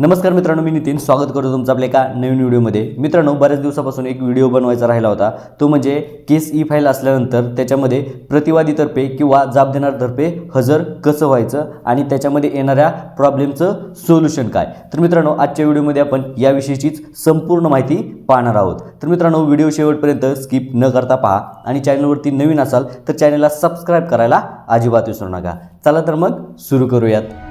नमस्कार मित्रांनो मी नितीन. स्वागत करतो तुमचं आपल्या एका नवीन व्हिडिओमध्ये. मित्रांनो बऱ्याच दिवसापासून एक व्हिडिओ बनवायचा राहिला होता. तो म्हणजे केस ई फाईल असल्यानंतर त्याच्यामध्ये प्रतिवादीतर्फे किंवा जाब देणारतर्फे हजर कसं व्हायचं आणि त्याच्यामध्ये येणाऱ्या प्रॉब्लेमचं सोल्युशन काय? तर मित्रांनो आजच्या व्हिडिओमध्ये आपण याविषयीचीच संपूर्ण माहिती पाहणार आहोत. तर मित्रांनो व्हिडिओ शेवटपर्यंत स्किप न करता पहा आणि चॅनलवरती नवीन असाल तर चॅनलला सबस्क्राईब करायला अजिबात विसरू नका. चला तर मग सुरू करूयात.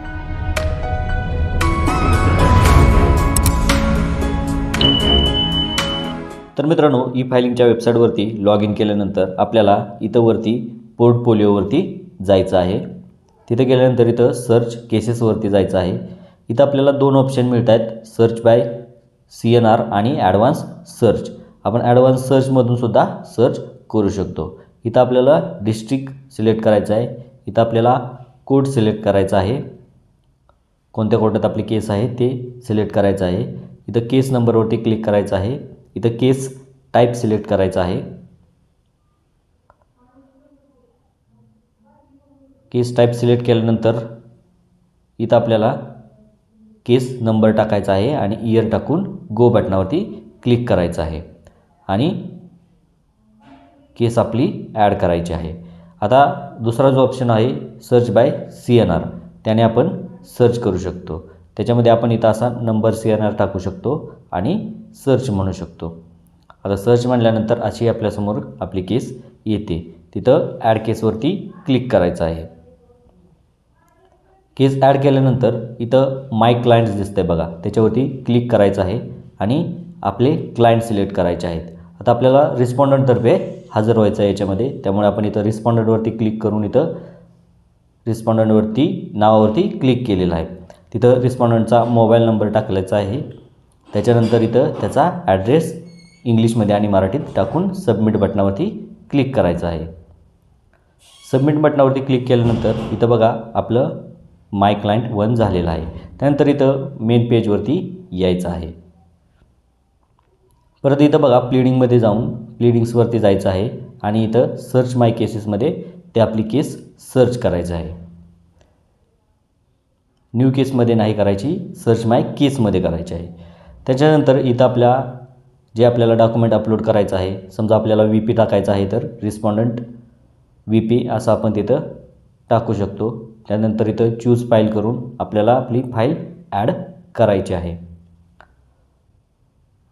तर मित्रांनो ई फायलिंगच्या वेबसाईटवरती लॉग इन केल्यानंतर आपल्याला इथं वरती पोर्टफोलिओवरती जायचं आहे. तिथं गेल्यानंतर इथं सर्च केसेसवरती जायचं आहे. इथं आपल्याला दोन ऑप्शन मिळत आहेत search by C N R आणि ॲडव्हान्स सर्च आपण ॲडव्हान्स सर्चमधून सुद्धा सर्च करू शकतो. इथं आपल्याला डिस्ट्रिक्ट सिलेक्ट करायचं आहे. इथं आपल्याला कोड सिलेक्ट करायचा आहे. कोणत्या कोर्टात आपली केस आहे ते सिलेक्ट करायचं आहे. इथं केस नंबरवरती क्लिक करायचं आहे. इथं केस टाईप सिलेक्ट करायचा आहे. केस टाईप सिलेक्ट केल्यानंतर इथं आपल्याला केस नंबर टाकायचा आहे आणि इयर टाकून गो बटनावरती क्लिक करायचं आहे. आणि केस आपली ॲड करायची आहे. आता दुसरा जो ऑप्शन आहे search by C N R त्याने आपण सर्च करू शकतो. त्याच्यामध्ये आपण इथं असा नंबर सी एन आर टाकू शकतो आणि सर्च म्हणू शकतो. आता सर्च म्हणल्यानंतर अशी आपल्यासमोर आपली केस येते. तिथं ॲड केसवरती क्लिक करायचं आहे. केस ॲड केल्यानंतर इथं माय क्लायंट्स दिसतंय बघा. त्याच्यावरती क्लिक करायचं आहे आणि आपले क्लायंट सिलेक्ट करायचे आहेत. आता आपल्याला रिस्पॉन्डंटतर्फे हजर व्हायचं आहे याच्यामध्ये. त्यामुळे आपण इथं रिस्पॉन्डंटवरती क्लिक करून इथं रिस्पॉन्डंटवरती नावावरती क्लिक केलेलं आहे. तिथं रिस्पॉन्डंटचा मोबाईल नंबर टाकल्याचा आहे. त्याच्यानंतर इथं त्याचा ॲड्रेस इंग्लिशमध्ये आणि मराठीत टाकून सबमिट बटनावरती क्लिक करायचं आहे. सबमिट बटनावरती क्लिक केल्यानंतर इथं बघा आपलं माय क्लायंट वन झालेलं आहे. त्यानंतर इथं मेन पेजवरती यायचं आहे. परत इथं बघा प्लिडिंगमध्ये जाऊन प्लिडिंग्सवरती जायचं आहे आणि इथं सर्च माय केसेसमध्ये ते आपली केस सर्च करायचं आहे. न्यू केसमध्ये नाही करायची सर्च माय केसमध्ये करायची आहे. त्याच्यानंतर इथं आपल्या जे आपल्याला डॉक्युमेंट अपलोड करायचं आहे समजा आपल्याला व्ही पी टाकायचं आहे तर रिस्पॉन्डंट व्ही पी असं आपण तिथं टाकू शकतो. त्यानंतर इथं चूज फाईल करून आपल्याला आपली फाईल ॲड करायची आहे.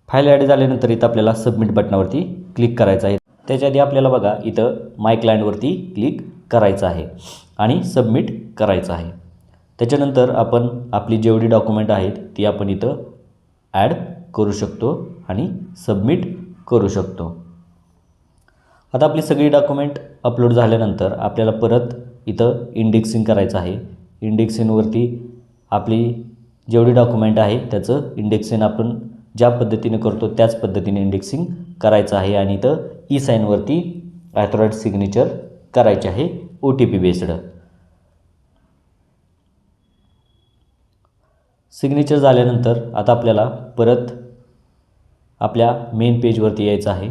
फाईल ॲड झाल्यानंतर इथं आपल्याला सबमिट बटनावरती क्लिक करायचं आहे. त्याच्या आधी आपल्याला बघा इथं माय क्लायंटवरती क्लिक करायचं आहे आणि सबमिट करायचं आहे. त्याच्यानंतर आपण आपली जेवढी डॉक्युमेंट आहेत ती आपण इथं ॲड करू शकतो आणि सबमिट करू शकतो. आता आपली सगळी डॉक्युमेंट अपलोड झाल्यानंतर आपल्याला परत इथं इंडेक्सिंग करायचं आहे. इंडेक्सिंगवरती आपली जेवढी डॉक्युमेंट आहे त्याचं इंडेक्सिंग आपण ज्या पद्धतीने करतो त्याच पद्धतीने इंडेक्सिंग करायचं आहे आणि इथं ई साईनवरती ॲथॉराईड सिग्नेचर करायचे आहे O T P based signature झाल्यानंतर आता आपल्याला परत आपल्या मेन पेजवरती यायचं आहे.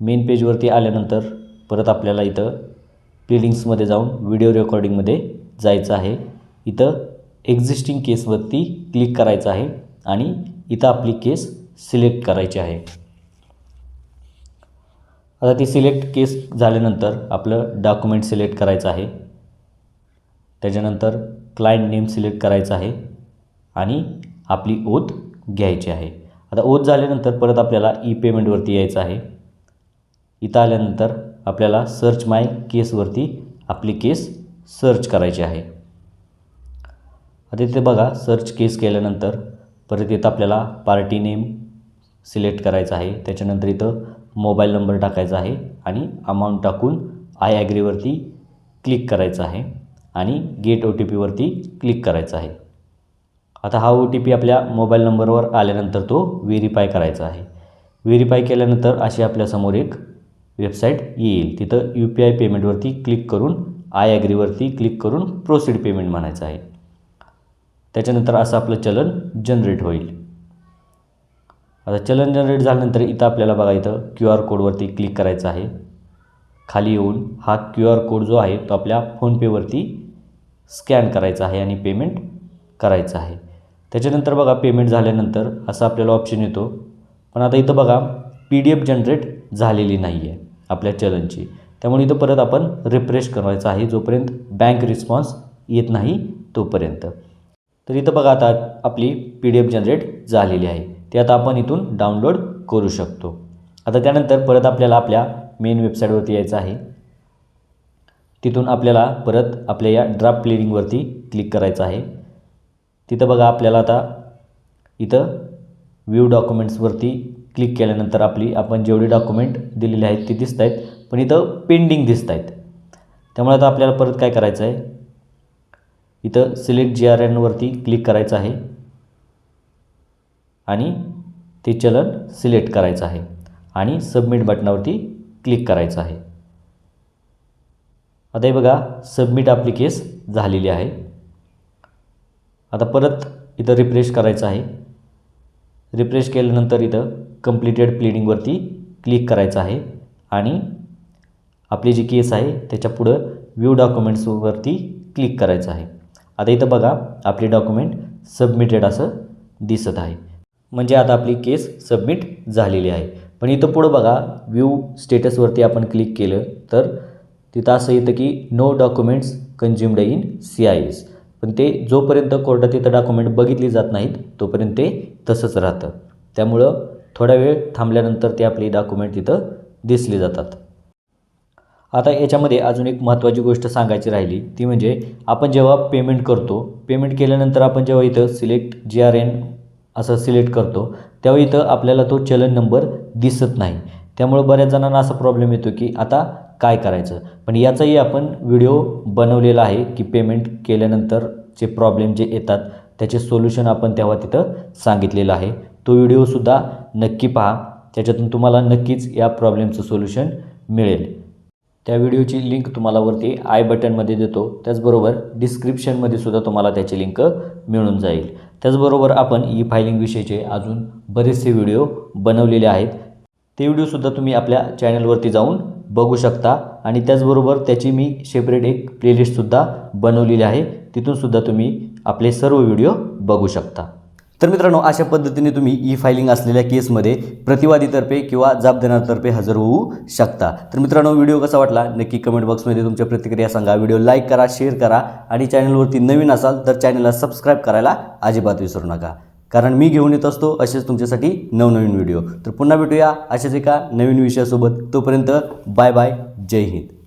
मेन पेजवरती आल्यानंतर परत आपल्याला इथं प्लिडिंग्समध्ये जाऊन व्हिडिओ रेकॉर्डिंगमध्ये जायचं आहे. इथं एक्झिस्टिंग केसवरती क्लिक करायचं आहे आणि इथं आपली केस सिलेक्ट करायची आहे. आता ती सिलेक्ट केस झाल्यानंतर आपलं डॉक्युमेंट सिलेक्ट करायचं आहे. त्याच्यानंतर क्लायंट नेम सिलेक्ट करायचं आहे आणि आपली ओथ घ्यायची आहे. आता ओथ झाल्यानंतर परत आपल्याला ई पेमेंटवरती यायचं आहे. इथं आल्यानंतर आपल्याला सर्च माय केसवरती आपली केस सर्च करायची आहे. आता इथे बघा सर्च केस केल्यानंतर परत इथं आपल्याला पार्टी नेम सिलेक्ट करायचा आहे. त्याच्यानंतर इथं मोबाईल नंबर टाकायचा आहे आणि अमाऊंट टाकून आय ॲग्रीवरती क्लिक करायचं आहे. आणि गेट ओ टी पीवरती क्लिक करायचं आहे. आता हा ओ टी पी आपल्या मोबाईल नंबरवर आल्यानंतर तो व्हेरीफाय करायचा आहे. व्हेरीफाय केल्यानंतर अशी आपल्यासमोर एक वेबसाईट येईल. तिथं यू पी आय पेमेंटवरती क्लिक करून आय ॲग्रीवरती क्लिक करून प्रोसीड पेमेंट म्हणायचं आहे. त्याच्यानंतर असं आपलं चलन जनरेट होईल. आता चलन जनरेट झाल्यानंतर इथं आपल्याला बघा इथं क्यू आर कोडवरती क्लिक करायचं आहे. खाली येऊन हा क्यू आर कोड जो आहे तो आपल्या फोनपेवरती स्कॅन करायचा आहे आणि पेमेंट करायचं आहे. त्याच्यानंतर बघा पेमेंट झाल्यानंतर असं आपल्याला ऑप्शन येतो. पण आता इथं बघा पी डी एफ जनरेट झालेली नाही आहे आपल्या चलनची. त्यामुळे इथं परत आपण रिफ्रेश करायचं आहे जोपर्यंत बँक रिस्पॉन्स येत नाही तोपर्यंत. तर इथं बघा आता आपली पी डी एफ जनरेट झालेली आहे. ते आता आपण इथून डाउनलोड करू शकतो. आता त्यानंतर परत आपल्याला आपल्या मेन वेबसाईटवरती यायचं आहे. तिथून आपल्याला परत आपल्या या ड्राफ्ट क्लिअरिंगवरती क्लिक करायचं आहे. तिथं बघा आपल्याला आता इथं व्ह्यू डॉक्युमेंट्सवरती क्लिक केल्यानंतर आपली आपण जेवढे डॉक्युमेंट दिलेले आहेत ते दिसत आहेत पण इथं पेंडिंग दिसत आहेत. त्यामुळे आता आपल्याला परत काय करायचं आहे? इथं सिलेक्ट जी आर एनवरती क्लिक करायचं आहे. आणि ते चलन सिलेक्ट करायचं आहे. आणि सबमिट बटनावरती क्लिक करायचं आहे. आता हे बघा सबमिट आपली केस झालेली आहे. आता परत इथं रिफ्रेश करायचं आहे. रिफ्रेश केल्यानंतर इथं कम्प्लिटेड प्लिडिंगवरती क्लिक करायचं आहे. आणि आपली जी केस आहे त्याच्या पुढं व्ह्यू डॉक्युमेंट्सवरती क्लिक करायचं आहे. आता इथं बघा आपली डॉक्युमेंट सबमिटेड असं दिसत आहे. म्हणजे आता आपली केस सबमिट झालेली आहे. पण इथं पुढं बघा व्ह्यू स्टेटसवरती आपण क्लिक केलं तर तिथं असं येतं की no documents consumed in C I S पण ते जोपर्यंत कोर्टात तिथं डॉक्युमेंट बघितली जात नाहीत तोपर्यंत ते तसंच राहतं. त्यामुळं थोडा वेळ थांबल्यानंतर ते आपली डॉक्युमेंट तिथं दिसली जातात. आता याच्यामध्ये अजून एक महत्त्वाची गोष्ट सांगायची राहिली ती म्हणजे आपण जेव्हा पेमेंट करतो पेमेंट केल्यानंतर आपण जेव्हा इथं सिलेक्ट जी आर एन असं सिलेक्ट करतो तेव्हा इथं आपल्याला तो चलन नंबर दिसत नाही. त्यामुळं बऱ्याच जणांना असा प्रॉब्लेम येतो की आता काय करायचं? पण याचाही आपण व्हिडिओ बनवलेला आहे की पेमेंट केल्यानंतरचे प्रॉब्लेम जे येतात त्याचे सोल्युशन आपण तेव्हा तिथं सांगितलेलं आहे. तो व्हिडिओसुद्धा नक्की पहा. त्याच्यातून तुम्हाला नक्कीच या प्रॉब्लेमचं सोल्युशन मिळेल. त्या व्हिडिओची लिंक तुम्हाला वरती आय बटनमध्ये देतो. त्याचबरोबर डिस्क्रिप्शनमध्ये सुद्धा तुम्हाला त्याची लिंक मिळून जाईल. त्याचबरोबर आपण ई फायलिंगविषयीचे अजून बरेचसे व्हिडिओ बनवलेले आहेत. ते व्हिडिओसुद्धा तुम्ही आपल्या चॅनलवरती जाऊन बघू शकता. आणि त्याचबरोबर त्याची मी सेपरेट एक प्लेलिस्टसुद्धा बनवलेली आहे. तिथूनसुद्धा तुम्ही आपले सर्व व्हिडिओ बघू शकता. तर मित्रांनो अशा पद्धतीने तुम्ही ई फायलिंग असलेल्या केसमध्ये प्रतिवादीतर्फे किंवा जाबदेणातर्फे हजर होऊ शकता. तर मित्रांनो व्हिडिओ कसा वाटला? नक्की कमेंट बॉक्समध्ये तुमच्या प्रतिक्रिया सांगा. व्हिडिओ लाईक करा शेअर करा. आणि चॅनलवरती नवीन असाल तर चॅनलला सबस्क्राईब करायला अजिबात विसरू नका. कारण मी घेऊन येत असतो असेच तुमच्यासाठी नवनवीन व्हिडिओ. तर पुन्हा भेटूया अशाच एका नवीन विषयासोबत. तोपर्यंत बाय बाय. जय हिंद.